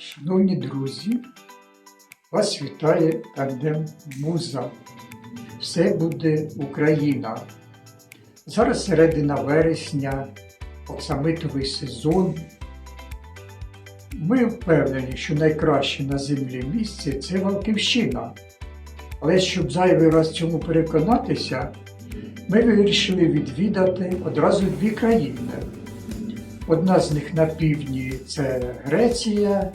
Шановні друзі, вас вітає тандем Муза. Все буде Україна. Зараз середина вересня, оксамитовий сезон. Ми впевнені, що найкраще на землі місце це Валківщина. Але щоб зайвий раз цьому переконатися, ми вирішили відвідати одразу дві країни. Одна з них на півдні це Греція,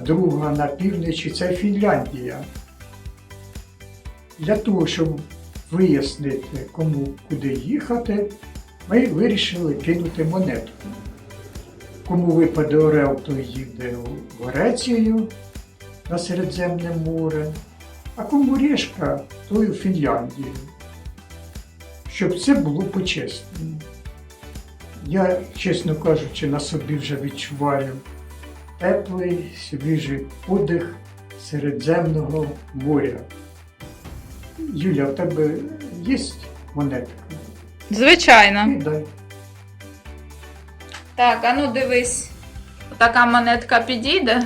друга на півночі це Фінляндія. Для того, щоб вияснити, кому куди їхати, ми вирішили кинути монетку. Кому випаде Орел, той їде в Грецію на Середземне море, а кому Решка, той у Фінляндію. Щоб це було по-чесному. Я, чесно кажучи, на собі вже відчуваю теплий, свіжий подих Середземного моря. Юля, в тебе є монетка? Звичайно. Дай. Так, а ну дивись. Така монетка підійде.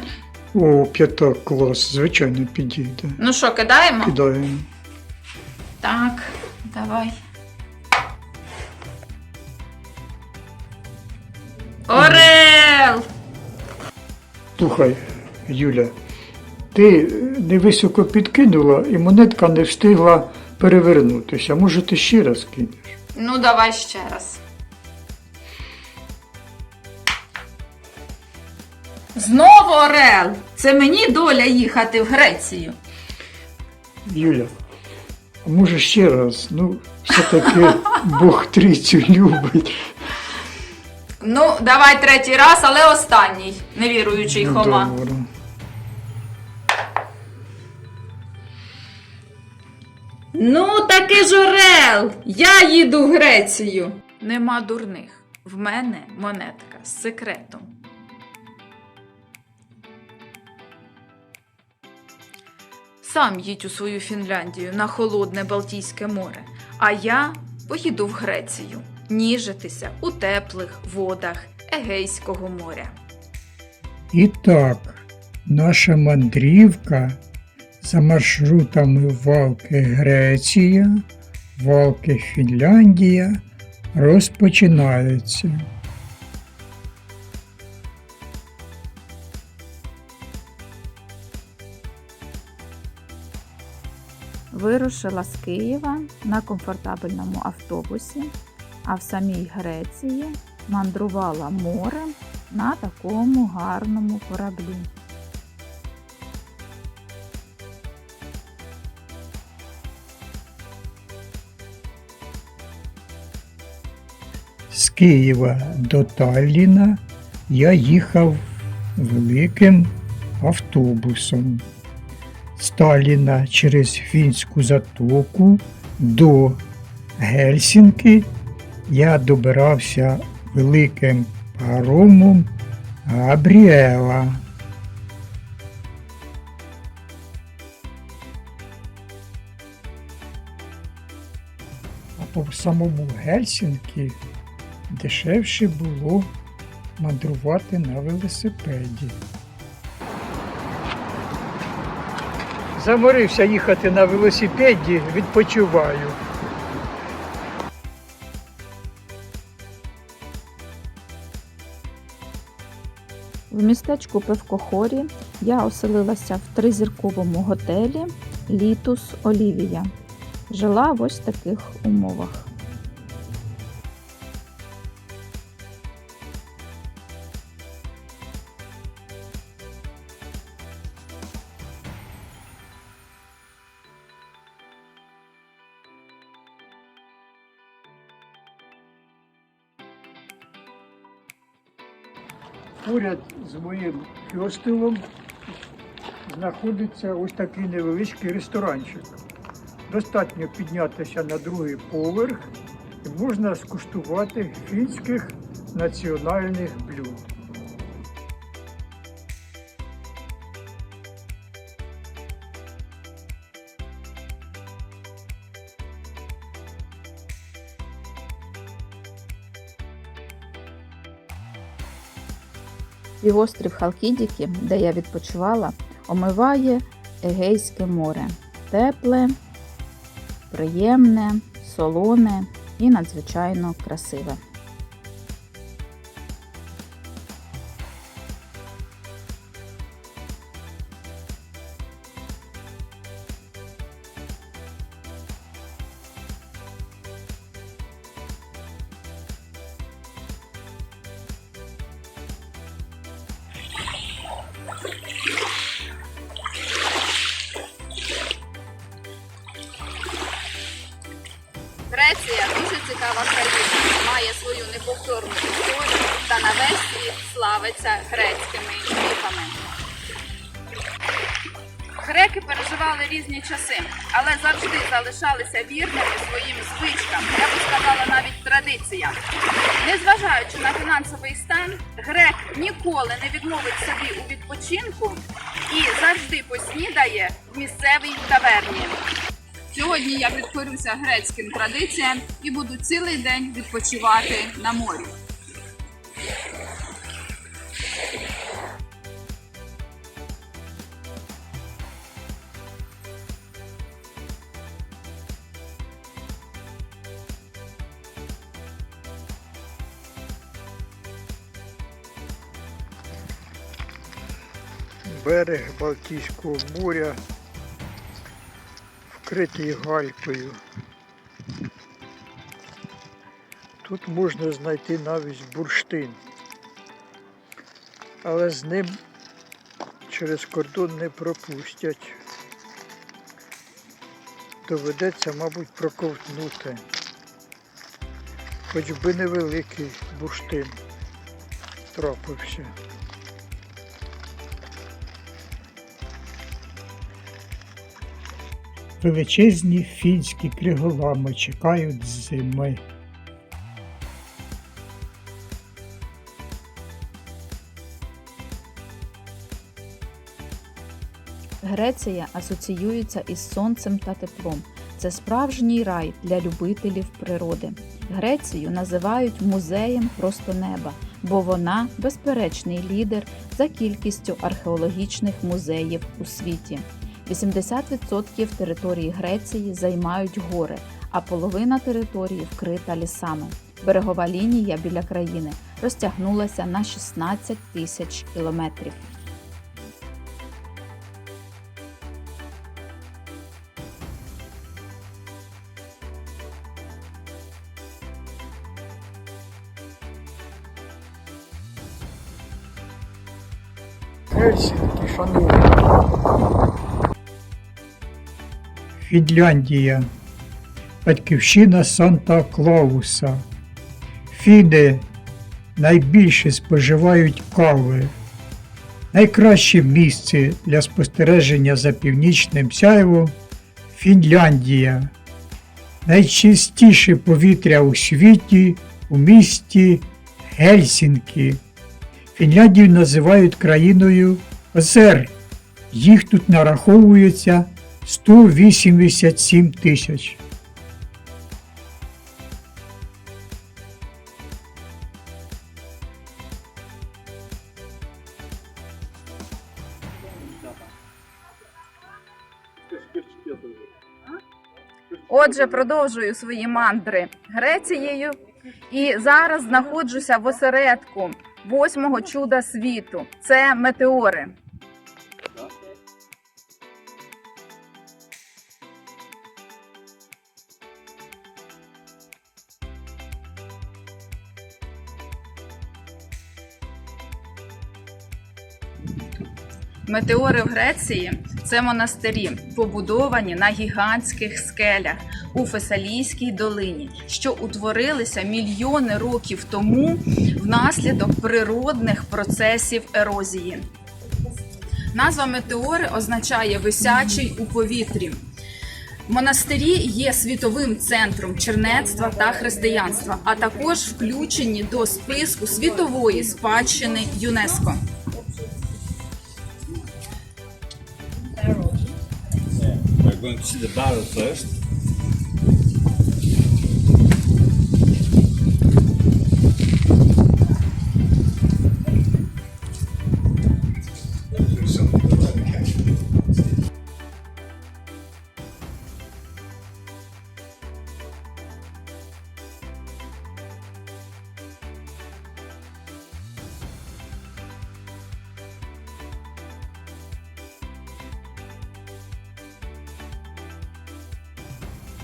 О, п'ятак клас, звичайно, підійде. Ну що, кидаємо? Кидаємо. Так, давай. Слухай, Юля, ти невисоко підкинула і монетка не встигла перевернутися. Може, ти ще раз кинеш? Ну, давай ще раз. Знову Орел! Це мені доля їхати в Грецію. Юля, а може ще раз? Ну, все-таки Бог трійцю любить. Ну, давай третій раз, але останній, невіруючий Ну, Хома. добре. Ну, таки ж Орел! Я їду в Грецію. Нема дурних. В мене монетка з секретом. Сам їдь у свою Фінляндію на холодне Балтійське море, а я поїду в Грецію ніжитися у теплих водах Егейського моря. І так, наша мандрівка за маршрутами Валки Греція, Валки Фінляндія розпочинається. Вирушила з Києва на комфортабельному автобусі, а в самій Греції мандрувала морем на такому гарному кораблі. З Києва до Талліна я їхав великим автобусом. З Талліна через Фінську затоку до Гельсінки я добирався великим паромом Габріела. А по самому Гельсінкі дешевше було мандрувати на велосипеді. Заморився їхати на велосипеді, відпочиваю. В містечку Певкохорі я оселилася в тризірковому готелі Літус Олівія. Жила в ось таких умовах. Поряд з моїм хостелом знаходиться ось такий невеличкий ресторанчик. Достатньо піднятися на другий поверх і можна скуштувати фінських національних блюд. Півострів Халкідіки, де я відпочивала, омиває Егейське море. Тепле, приємне, солоне і надзвичайно красиве. Греція дуже цікава країна, має свою неповторну історію та на весь світ славиться грецькими міфами. Греки переживали різні часи, але завжди залишалися вірними своїм звичкам, я би сказала навіть традиціям. Незважаючи на фінансовий стан, грек ніколи не відмовить собі у відпочинку і завжди поснідає в місцевій таверні. Сьогодні я підкорюся грецьким традиціям і буду цілий день відпочивати на морі. Берег Балтійського моря вкритий галькою. Тут можна знайти навіть бурштин, але з ним через кордон не пропустять. Доведеться, мабуть, проковтнути. Хоч би невеликий бурштин трапився. Величезні фінські криголами чекають зими. Греція асоціюється із сонцем та теплом. Це справжній рай для любителів природи. Грецію називають музеєм просто неба, бо вона безперечний лідер за кількістю археологічних музеїв у світі. 80% території Греції займають гори, а половина території вкрита лісами. Берегова лінія біля країни розтягнулася на 16 тисяч кілометрів. Хельсінки, шановні. Фінляндія. Батьківщина Санта Клауса. Фіни найбільше споживають кави. Найкраще місце для спостереження за північним сяйвом Фінляндія. Найчистіше повітря у світі у місті Гельсінкі. Фінляндію називають країною озер. Їх тут нараховується 187 тисяч. Отже, продовжую свої мандри Грецією і зараз знаходжуся в осередку восьмого чуда світу. Це метеори. Метеори в Греції це монастирі, побудовані на гігантських скелях у Фесалійській долині, що утворилися мільйони років тому внаслідок природних процесів ерозії. Назва метеори означає висячий у повітрі. Монастирі є світовим центром чернецтва та християнства, а також включені до списку світової спадщини ЮНЕСКО. We're going to see the barrel first.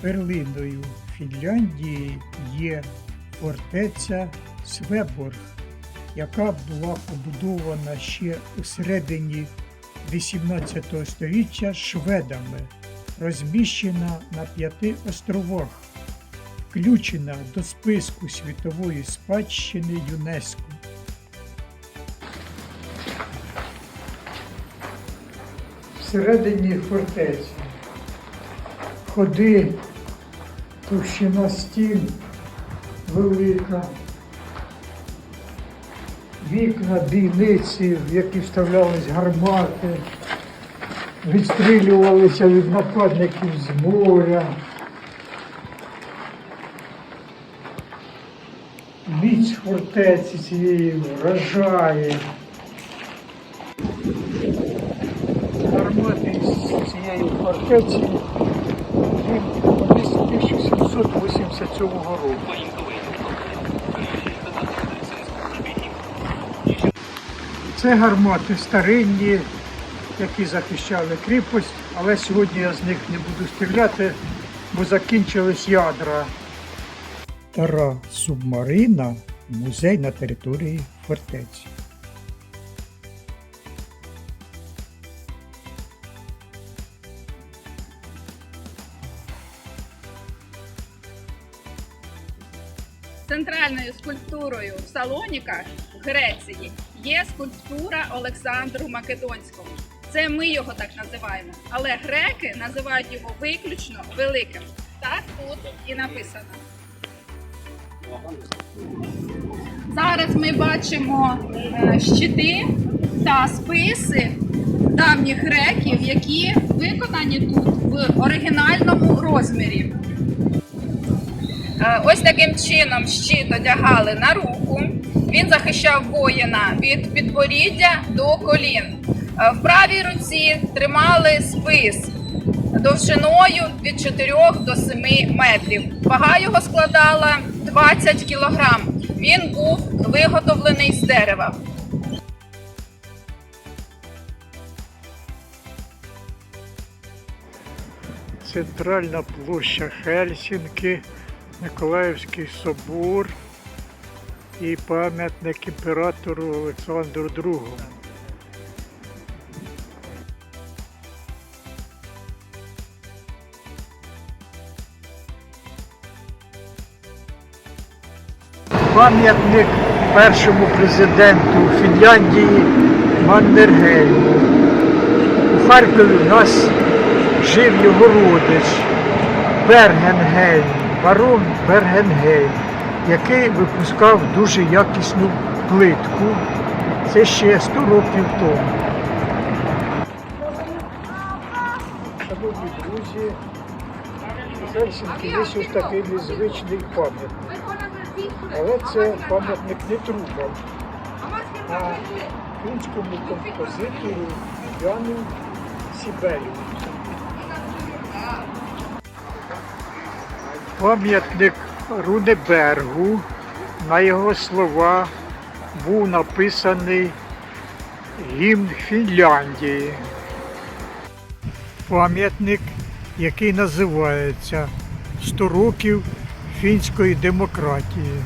Перлиною Фінляндії є фортеця Свеборг, яка була побудована ще у середині 18 століття шведами, розміщена на п'яти островах, включена до списку світової спадщини ЮНЕСКО. Всередині фортеці ходи, товщина стін велика, вікна, бійниці, в які вставлялись гармати, відстрілювалися від нападників з моря. Міць фортеці цієї вражає. Гармати з цієї фортеці 1787 року. Це гармати старинні, які захищали кріпость, але сьогодні я з них не буду стріляти, бо закінчились ядра. Стара субмарина музей на території фортеці. Центральною скульптурою в Салоніках в Греції є скульптура Олександру Македонського. Це ми його так називаємо. Але греки називають його виключно великим. Так тут і написано. Зараз ми бачимо е, щити та списи давніх греків, які виконані тут в оригінальному розмірі. Е, Ось таким чином щит одягали на руку. Він захищав воїна від підборіддя до колін. Е, В правій руці тримали спис довжиною від 4 до 7 метрів. Вага його складала 20 кілограм. Він був виготовлений з дерева. Центральна площа Хельсінки, Миколаївський собор і пам'ятник імператору Олександру II. Пам'ятник першому президенту Фінляндії Маннергейму. У Харкові у нас жив його родич Бергенгейм, барон Бергенгейм, який випускав дуже якісну плитку. Це ще 100 років тому. Шановні друзі, у є ось такий незвичний пам'ятник. Але це пам'ятник не трубам, а фінському композитору Яну Сібелю. Пам'ятник Рунебергу, на його слова був написаний гімн Фінляндії. Пам'ятник, який називається «100 років фінської демократії.